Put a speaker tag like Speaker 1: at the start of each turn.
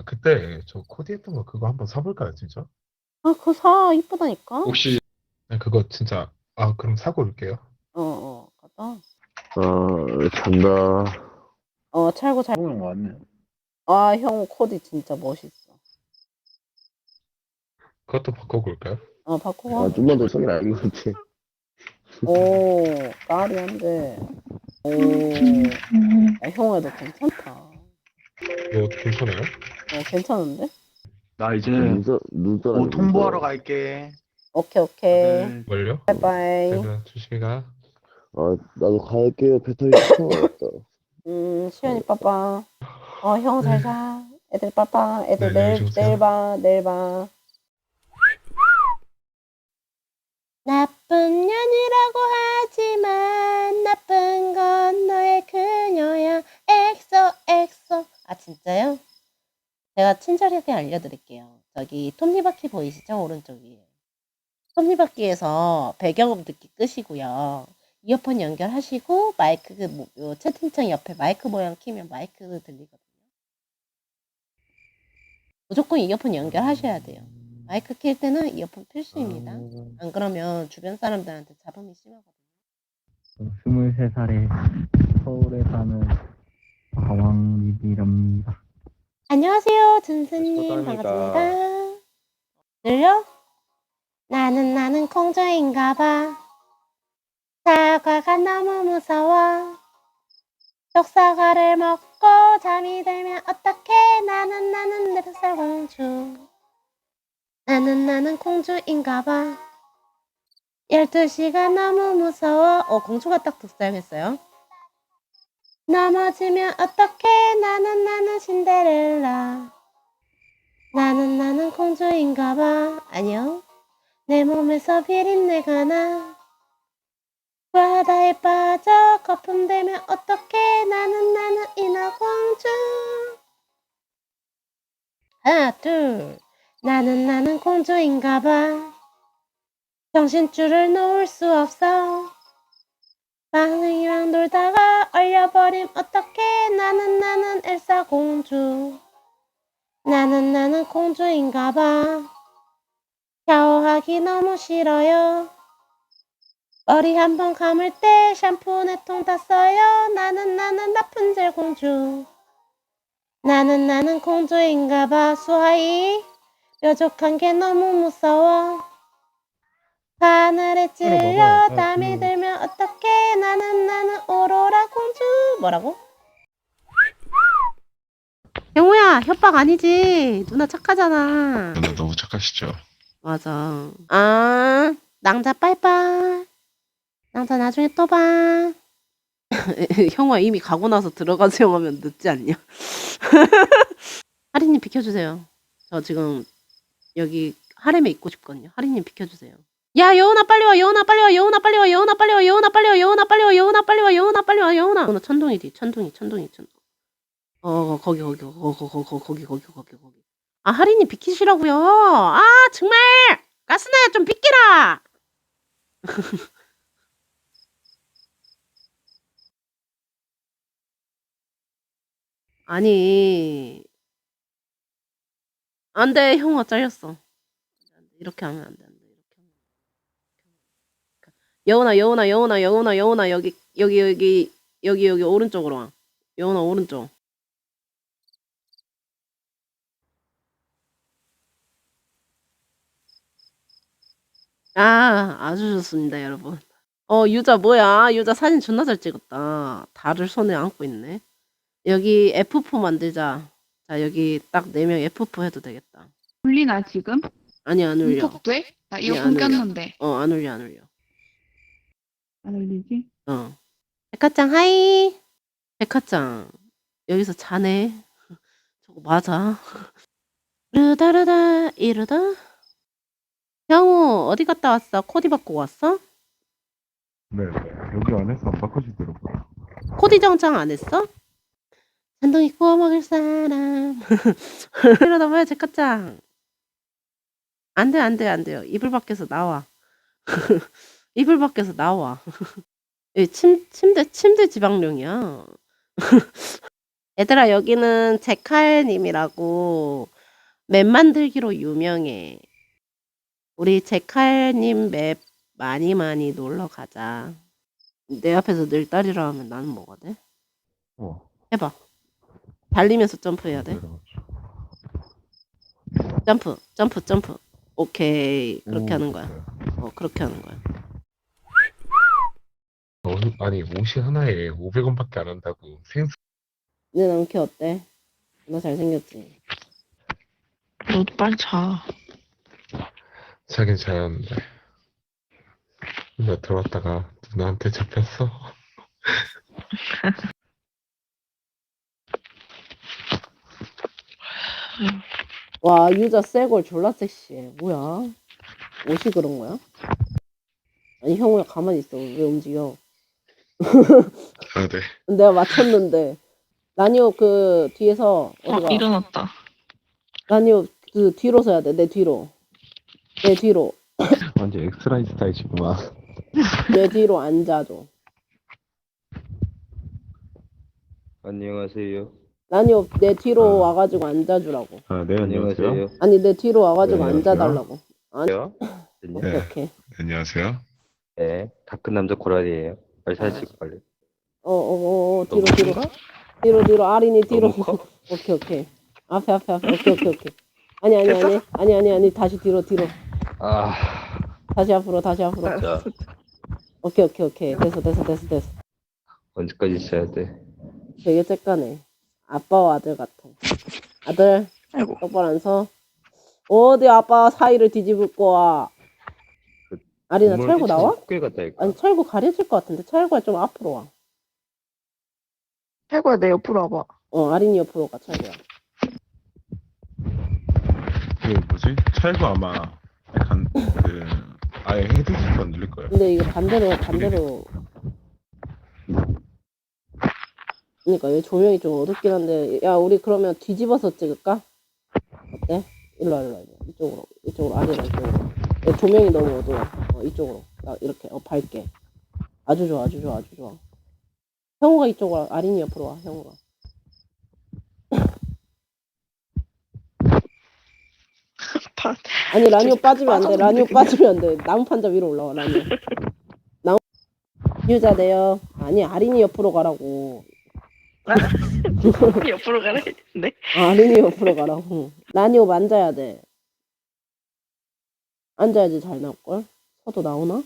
Speaker 1: 아, 그때 저 코디 했던 거 그거 한번 사볼까요, 진짜?
Speaker 2: 아, 그거 사. 이쁘다니까?
Speaker 3: 혹시
Speaker 1: 네, 그거 진짜, 아, 그럼 사고 올게요.
Speaker 2: 어, 어. 가자.
Speaker 4: 아, 잔다.
Speaker 2: 어, 찰고 잘.
Speaker 3: 형 왔네.
Speaker 2: 아, 형 코디 진짜 멋있어.
Speaker 1: 그것도 바꿔볼까요?
Speaker 2: 어, 바꾸고.
Speaker 4: 아, 좀만 더 성이 아닌 것 같아.
Speaker 2: 오, 까리 한데. 오, 야, 형애도 괜찮다.
Speaker 1: 이거 괜찮아요?
Speaker 2: 어, 괜찮은데?
Speaker 3: 나 이제
Speaker 4: 눈썹, 눈썹.
Speaker 3: 옷 통보하러 갈게.
Speaker 2: 오케이, 오케이.
Speaker 3: 다들
Speaker 1: 뭘요?
Speaker 2: 바이바이.
Speaker 1: 내가 조심히 가.
Speaker 4: 아, 나도 갈게요. 배터리 터졌다.
Speaker 2: 음, 시연이 빠빠. 어, 형 잘 자. 애들 빠빠. 애들
Speaker 1: 네,
Speaker 2: 내일,
Speaker 1: 주무세요.
Speaker 2: 내일 봐. 내일 봐. 나쁜 년이라고 하지만 나쁜 건 너의 그녀야. 엑소, 엑소. 아, 진짜요? 제가 친절하게 알려드릴게요. 저기 톱니바퀴 보이시죠? 오른쪽 위에. 톱니바퀴에서 배경음 듣기 끄시고요. 이어폰 연결하시고 마이크 그 뭐- 요 채팅창 옆에 마이크 모양 키면 마이크 들리거든요. 무조건 이어폰 연결하셔야 돼요. 마이크 킬 때는 이어폰 필수입니다. 안 그러면 주변 사람들한테 잡음이 심하거든요.
Speaker 5: 23살에 서울에 사는 가왕리비랍니다.
Speaker 2: 안녕하세요, 준수님
Speaker 3: 수고합니다.
Speaker 2: 반갑습니다. 들려? 나는 나는 공주인가봐. 사과가 너무 무서워. 쪽사과를 먹고 잠이 들면 어떡해? 나는 나는 넷살 공주. 나는 나는 공주인가봐. 12시가 너무 무서워. 어, 공주가 딱 독살했어요. 넘어지면 어떡해? 나는 나는 신데렐라. 나는 나는 공주인가 봐. 안녕. 내 몸에서 비린내가 나. 바다에 빠져 거품 되면 어떡해? 나는 나는 인어공주. 하나 둘. 나는 나는 공주인가 봐. 정신줄을 놓을 수 없어. 방이랑 놀다가 얼려버림 어떡해 나는 나는 엘사 공주. 나는 나는 공주인가봐. 샤워하기 너무 싫어요. 머리 한 번 감을 때 샴푸 네 통 다 써요. 나는 나는 라푼젤 공주. 나는 나는 공주인가봐 수하이. 뾰족한 게 너무 무서워 하늘에 찔려
Speaker 1: 봐봐요.
Speaker 2: 땀이
Speaker 1: 음.
Speaker 2: 들면 어떡해? 나는 나는 오로라 공주. 뭐라고? 영우야 협박 아니지? 누나 착하잖아.
Speaker 1: 누나 너무 착하시죠?
Speaker 2: 맞아. 아 낭자 빠이빠이. 낭자 나중에 또봐. 형아 이미 가고 나서 들어가세요 하면 늦지 않냐? 하리님 비켜주세요. 저 지금 여기 하렘에 있고 싶거든요. 하리님 비켜주세요 야 여운아 빨리 와 여운아 빨리 와 여운아 빨리 와 여운아 빨리 와 여운아 빨리 와 여운아 빨리 와 여운아 빨리 와 여운아 빨리 와 여운아. 여운아 천둥이 뒤 천둥이 천둥이 천둥 어 거기 거기 거기 거기 거기 거기 거기 거기. 아 하리님 비키시라고요? 아 정말! 가스나야 좀 비키라! 아니. 안돼 형아 잘렸어. 이렇게 하면 안돼 안돼 이렇게 하면 안 돼. 여운아 여운아 여운아 여운아 여운아 여기 여기 여기 여기 여기 오른쪽으로 와. 여운아 오른쪽. 아 아주 좋습니다 여러분. 어 유자 뭐야? 유자 사진 존나 잘 찍었다. 달을 손에 안고 있네. 여기 F4 만들자. 자 여기 딱 4명 F4 해도 되겠다.
Speaker 6: 울리나 지금?
Speaker 2: 아니 안 울려.
Speaker 6: 문턱 돼?
Speaker 2: 나안
Speaker 6: 이어폰
Speaker 2: 울려.
Speaker 6: 꼈는데.
Speaker 2: 어 안 울려 안 울려
Speaker 6: 안 울리지?
Speaker 2: 어. 백화짱 하이. 백화짱 여기서 자네. 저거 맞아. 르다르다 이르다. 형우 어디 갔다 왔어? 코디 바꾸고 왔어?
Speaker 1: 네, 여기 안에서 안 바꿔주더라고요.
Speaker 2: 코디 정장 안 했어? 잔둥이 구워 먹을 사람. 이러다 뭐야 백화짱. 안돼 안돼 안돼요. 이불 밖에서 나와. 이불 밖에서 나와. 이 침, 침대 침대 지방령이야. 얘들아 여기는 제칼님이라고 맵 만들기로 유명해. 우리 제칼님 맵 많이 많이 놀러 가자. 내 앞에서 늘다리라 하면 나는 뭐가 돼?
Speaker 1: 어.
Speaker 2: 해봐. 달리면서 점프해야 돼. 점프, 점프, 점프. 오케이. 그렇게
Speaker 1: 오,
Speaker 2: 하는 거야.
Speaker 1: 어,
Speaker 2: 그렇게 하는 거야.
Speaker 1: 어, 아니 옷이 하나에 500원밖에 안 한다고 생수
Speaker 2: 내 남캐 어때? 너 잘생겼지?
Speaker 7: 너도 빨리 자.
Speaker 1: 자긴 자였는데 나 들어왔다가 누나한테 잡혔어
Speaker 2: 와, 유자 쎄골 졸라 섹시해. 뭐야? 옷이 그런 거야? 아니, 형우야, 가만히 있어. 왜 움직여?
Speaker 1: 아 네
Speaker 2: 내가 맞췄는데. 라니오 그 뒤에서
Speaker 7: 어,
Speaker 2: 어디가?
Speaker 7: 일어났다.
Speaker 2: 라니오 그 뒤로 서야 돼. 내 뒤로. 내 뒤로.
Speaker 1: 완전 엑스라이 스타일이구만
Speaker 2: 내 뒤로 앉아줘.
Speaker 4: 안녕하세요.
Speaker 2: 라니오 내 뒤로
Speaker 1: 아.
Speaker 2: 와가지고 앉아주라고.
Speaker 1: 아 네
Speaker 4: 안녕하세요.
Speaker 2: 아니 내 뒤로 와가지고
Speaker 1: 네.
Speaker 2: 앉아달라고.
Speaker 4: 안녕.
Speaker 2: 오케이
Speaker 1: 네.
Speaker 2: 오케이.
Speaker 1: 안녕하세요
Speaker 4: 네, 다큰 남자 고라니에요. 빨리 사진 찍고 빨리.
Speaker 2: 어어 어 어, 뒤로
Speaker 4: 너무
Speaker 2: 뒤로.
Speaker 4: 큰가?
Speaker 2: 뒤로 뒤로 아린이 뒤로.
Speaker 4: 너무 커?
Speaker 2: 오케이 오케이. 앞에 앞에 앞에 오케이 오케이 오케이. 아니 아니 아니 아니 아니 아니 다시 뒤로 뒤로.
Speaker 4: 아,
Speaker 2: 다시 앞으로 다시 앞으로.
Speaker 4: 자,
Speaker 2: 오케이 오케이 오케이. 됐어 됐어 됐어 됐어.
Speaker 4: 언제까지 있어야 돼?
Speaker 2: 되게 쬐까네. 아빠와 아들 같아. 아들
Speaker 7: 아이고.
Speaker 2: 똑바로 안 서. 어디 아빠 사이를 뒤집을 거야. 아리나 철구 나와?
Speaker 4: 같다니까.
Speaker 2: 아니 철구 가려질 것 같은데 철구가 좀 앞으로 와.
Speaker 7: 해고야, 내 옆으로 와봐.
Speaker 2: 어 아린이 옆으로 가 철구야.
Speaker 1: 그 뭐지? 찰구 아마 약간 그 아예 헤드셋도 안 들릴 거예요
Speaker 2: 근데 이거 반대로 반대로. 그러니까 왜 조명이 좀 어둡긴 한데 야 우리 그러면 뒤집어서 찍을까? 어때? 일로 와 일로 와 이쪽으로 이쪽으로 아리나 이쪽으로. 야, 조명이 너무 어두워. 어, 이쪽으로 나 이렇게 어 밝게. 아주 좋아 아주 좋아 아주 좋아. 형우가 이쪽으로 와. 아린이 옆으로 와 형우가.
Speaker 7: 파-
Speaker 2: 아니 라니오 빠지면 안 돼.
Speaker 7: 빠졌는데,
Speaker 2: 라니오. 빠지면 안 돼. 나무 판자 위로 올라와 라니오. 나무 유자 돼요. 아니 아린이 옆으로 가라고.
Speaker 7: 옆으로 가라 했는데.
Speaker 2: 아, 아린이 옆으로 가라고. 라니오 앉아야 돼. 앉아야지 잘 나올걸? 서도 나오나?